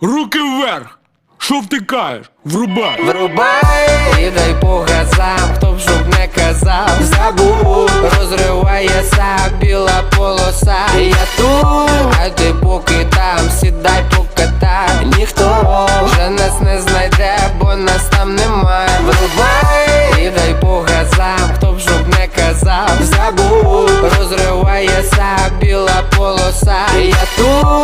Руки вверх! Що втикаєш? Врубай! Врубай і дай по газам, хто б щоб не казав, забув, розривається біла полоса. Я тут, а ти поки там, сідай покатай. Ніхто вже нас не знайде, бо нас там немає. Врубай і дай по газам, хто б щоб не казав, забув, розривається біла полоса. Я тут,